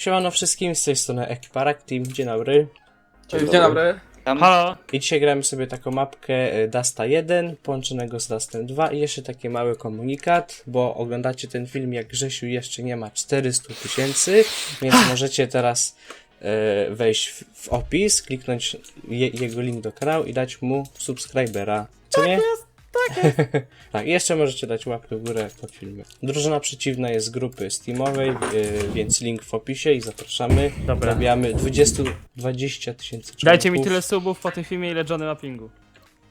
Siemano wszystkim, z tej strony Ekiparak Team, dzień dobry. Dzień dobry. Tam Halo? I dzisiaj gramy sobie taką mapkę e, Dasta 1, połączonego z Dastem 2 i jeszcze taki mały komunikat, bo oglądacie ten film jak Grzesiu jeszcze nie ma 400 tysięcy, więc możecie teraz e, wejść w, w opis, kliknąć je, jego link do kanału i dać mu subskrybera. Co nie? Tak tak, jeszcze możecie dać łapkę w górę pod filmem. Drużyna przeciwna jest z grupy Steamowej, e, więc link w opisie i zapraszamy. Dobra. Zabijamy 20 20 tysięcy Dajcie mi tyle subów po tym filmie, ile Johnny ma pingu.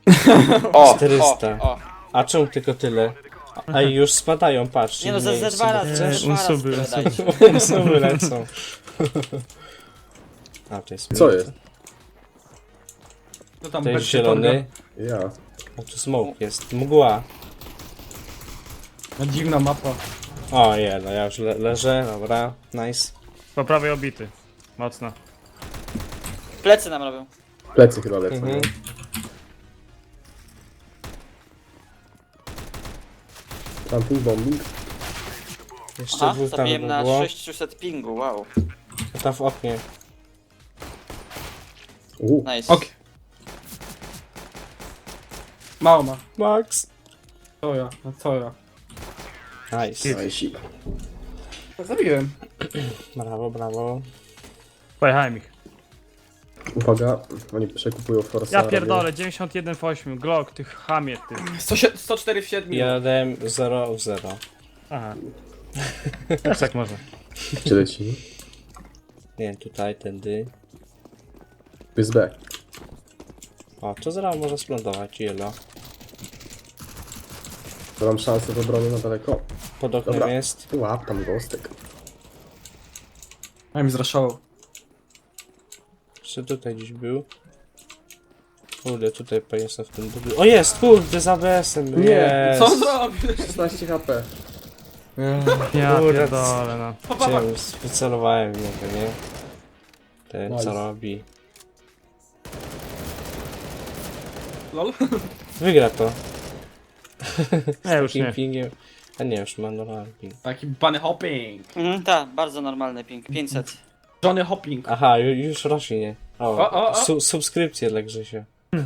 o, 400. O, o. A czemu tylko tyle? A i już spadają, patrz. Nie no, za, za dwa razy, za dwa razy unsuby, tyle unsuby. dajcie. Znowu lecą. A, to jest Co jest? No tam To jest beczkę zielony. Ja. Tu smoke jest. Mgła. No dziwna mapa. O, je, no ja już le leżę, dobra, nice. Po prawej obity. Mocno. Plecy nam robią. Plecy chyba lecą. Mhm. nie? Planting bombing. Jeszcze Aha, dwóch tam zabiłem na było. 600 pingu, wow. Tam w oknie. Uuu. Nice. Ok. Mało ma. Max. Co ja? No co ja? Nice. Najsi. Zabiłem. Brawo, brawo. Pojechałem ich. Uwaga, oni przekupują Forza. Ja pierdolę, 91 w 8. Glock, tych chamie, ty. 100, 104 w 7. Jeden, 0 w 0. Aha. Też tak może. Gdzie leci? Nie, tutaj, tędy. To jest B. O, to zaraz może splądować, jelo. To mam szansę w obronie na daleko. Pod oknem Dobra. jest. Łap tam gostek. A mi zraszało. Czy tutaj gdzieś był? Kurde, tutaj jestem w tym dublu. O jest, kurde, za ABS-em. Nie, jest. Co zrobisz? 16 HP. Ja Kurde, pierdolę, no. Chciałem, wycelowałem w niego, nie? Ten Nice. co robi. Lol. Wygra to. Nie, już Takim nie. pingiem. A nie, już ma normalny ping. Taki bunny hopping. Mhm, tak, bardzo normalny ping. 500. Johnny hopping. Aha, ju, już rośnie. O, O, o, o. Su, subskrypcje dla Grzesia.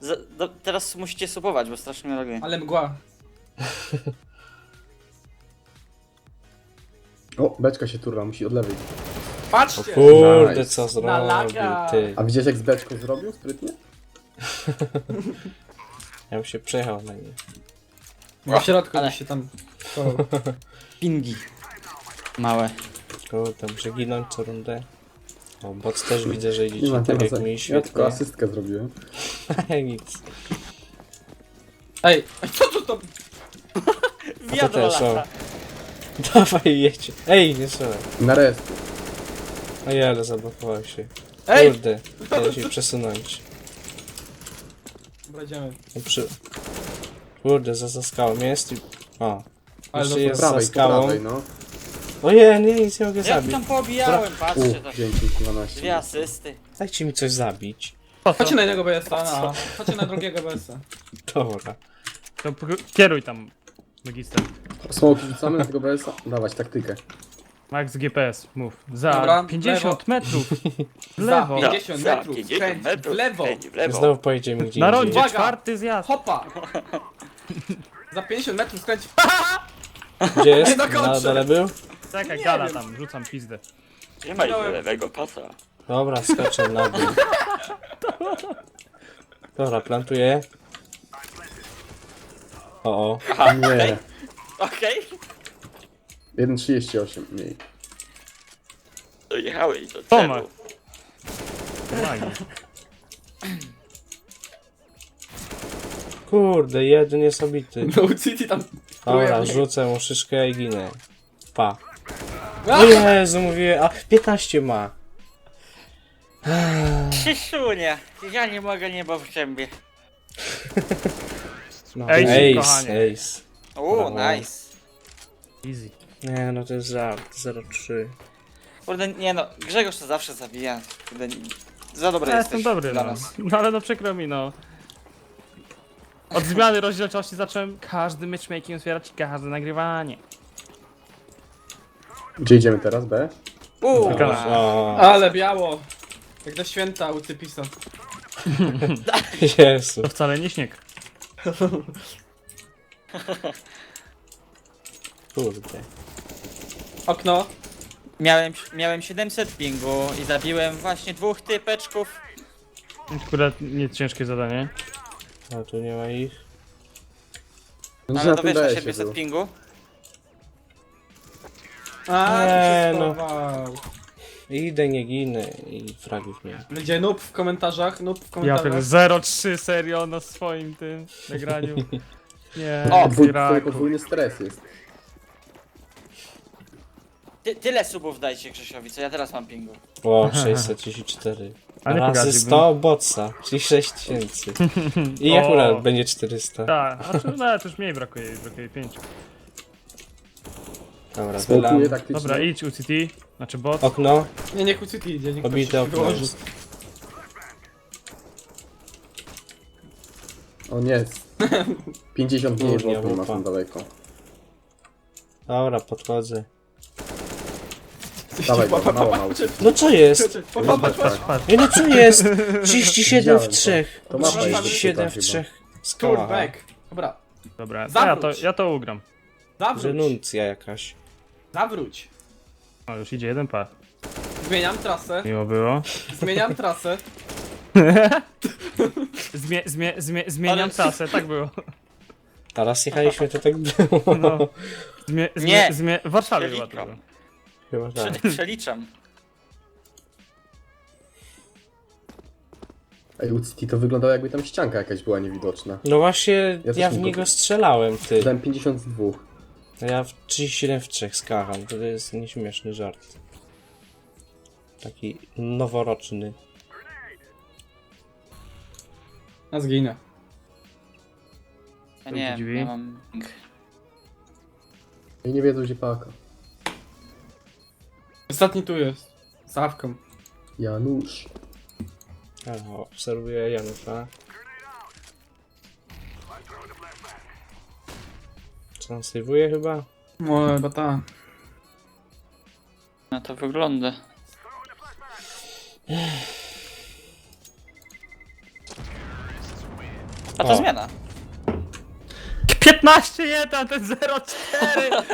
Z, do, teraz musicie subować, bo strasznie mnie robię. Ale mgła. O, beczka się turla, musi od lewej. O Patrzcie! kurde, Nice. co Na zrobił, ty. A widziałeś jak z beczką zrobił sprytnie? Ja bym się przejechał na nie. W środku Ale- ale... się tam... Pingi. Małe. Kurde, muszę ginąć co rundę. O, boc też widzę, że Nie idziecie ma tak jak mi Ja świetnie. tylko asystkę zrobiłem. Nic. Ej, co tu to... A to Wiadro też, o. lata. Dawaj, jedźcie. Ej, nie strzelaj. Na rest. O ale zablokował się. Ej! Kurde, chciałem się przesunąć. No przy... Kurde, za, za skałą jest i... O. Ale Jeszcze do jest Prawej, za po skałą. prawej, no. Ojej, nie, nic nie mogę Ja zabić. tam poobijałem, U, patrzcie to. dzięki, 12. Dwie asysty. Dajcie mi coś zabić. Chodźcie na jednego BS-a, na... Chodźcie na drugiego BS-a. Dobra. To kieruj tam magister. Smoki rzucamy na tego BS-a. Dawać taktykę. Max GPS, mów. Za Dobra, 50 metrów. W Za lewo. 50 metrów, skręć w lewo. w lewo. Znowu pojedzie mi gdzie Na indziej. rondzie Uwaga! czwarty zjazd. Hopa! Za 50 metrów skręć. Gdzie jest? Nie dokończę. Na dole był? Czekaj, gala tam, rzucam pizdę. Nie ma Minąłem. lewego pasa. Dobra, skoczę na dół. Dobra, plantuję. O, o. Nie. Okej. 1,38 mniej. Dojechałeś do Tomek. celu. Fajnie. Kurde, jeden jest obity. No City tam... Dobra, rzucę mu szyszkę i ginę. Pa. O Jezu, mówię, a 15 ma. Krzysiunie, ja nie mogę niebo w zębie. No, Ej, ace, kochanie. ace. Brawo. nice. Easy. Nie, no to jest żart, 0,3. Kurde, nie no, Grzegorz to zawsze zabija. Kurde, za dobry Ja jesteś jestem dobry, dla no. nas. No ale no przykro mi, no. Od zmiany rozdzielczości zacząłem każdy matchmaking otwierać i każde nagrywanie. Gdzie idziemy teraz, B? Uuu. O, Ale biało. Jak do święta u Cypisa. Jezu. To wcale nie śnieg. Kurde. Okno. miałem, miałem 700 pingu i zabiłem właśnie dwóch typeczków. Akurat nie ciężkie zadanie. A tu nie ma ich. No, Ale na to wiesz, na BS-ie 700 był. pingu. A, się no. Idę, nie ginę i fragów nie. Ludzie, noob w komentarzach, noob w Ja komentarzach. pierdolę 0-3 serio na swoim tym nagraniu. Nie, O, Podwój, Iraku. podwójny stres jest. Ty, tyle subów dajcie Grzesiowi, co ja teraz mam pingu. O, 634. A nie Razy pogadziłbym. 100 botsa, czyli 6000. I O. akurat będzie 400. Tak, a czy, no, to już mniej brakuje, brakuje 5. Dobra, wylam. taktycznie. Dobra, idź UCT, znaczy bot. Okno, Nie, niech u City idzie, niech ktoś obite się okno wyłoży. O nie. 50 dni, Kurnia, bo nie ma tam daleko. Dobra, podchodzę. Dawaj, Pa, mało, mało. No co jest? pa, no co jest? 37 Widziałem w to. 3. To mapa jest 37 w zepsuta 3. Turn Skała. back. Dobra, Dobra, to ja to, Zawróć. ja to ugram. zawróć. Renuncja jakaś. Zawróć. O, już idzie jeden par. Zmieniam trasę, Miło było. zmieniam trasę. Zmie, zmie, zmie, zmieniam Ale- trasę, tak było. Teraz jechaliśmy, to tak było. No. Zmie, zmie, Nie. zmie, w Warszawie była Przelikam. to. Chyba tak. Prze- Przeliczam. Ej, u City to wyglądało jakby tam ścianka jakaś była niewidoczna. No właśnie, Ja ja, też w niego go- strzelałem, ty. Dałem 52. A ja w 37 w 3 skacham. To jest nieśmieszny żart. Taki noworoczny. Ja zginę. Ja nie, Drzwi. nie mam. I nie wiedzą gdzie paka. Ostatni tu jest. Z awką. Janusz. Aha, obserwuję Janusza. Co on sejwuje chyba? No, chyba ta. No to wygląda. A to O. zmiana. 15-1, ten 0-4!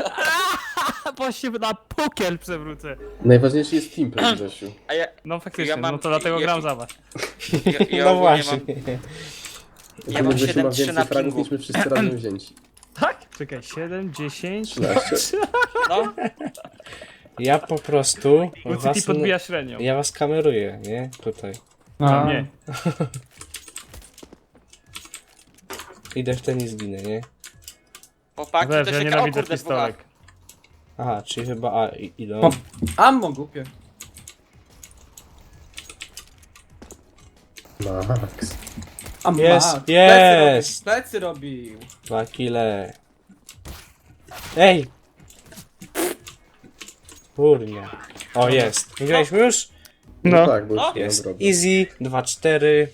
Aaa, Bo się na pukiel przewrócę. Najważniejszy jest teamplay, Grzesiu. A ja, No faktycznie, Ja mam- no to dlatego ja- gram za was. ja, ja no właśnie. Mam, Ja mam Grzesiu ma 7-3 na fragów pingu. niż my wszyscy razem wzięci. Tak? Czekaj, 7, 10... 13. no, Ja po prostu UCT was, podbija średnią. ja was kameruję, nie? Tutaj. A, nie. Idę w ten i zginę, nie? Chłopaki, Wiesz, to ja się... O nienawidzę kurde, dwóch pistolek. Aha, czyli chyba A i- idą. O. Ammo głupie. Max. Ammo. Jest, a, jest. Plecy robił. Plecy robił. Dwa kile. Ej! Kurnia. O, jest. Wygraliśmy już? No, No. tak, bo już No. nie mam Jest. drogi. Easy, 2-4.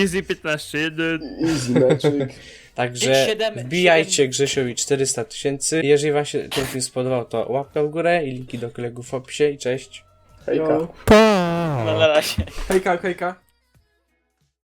Easy 15-1. Easy meczyk. Także wbijajcie siedem- Grzesiowi 400 tysięcy. Jeżeli wam się ten film spodobał, to łapka w górę i linki do kolegów w opisie i cześć. Hejka. Yo. No, na razie. Hejka, hejka.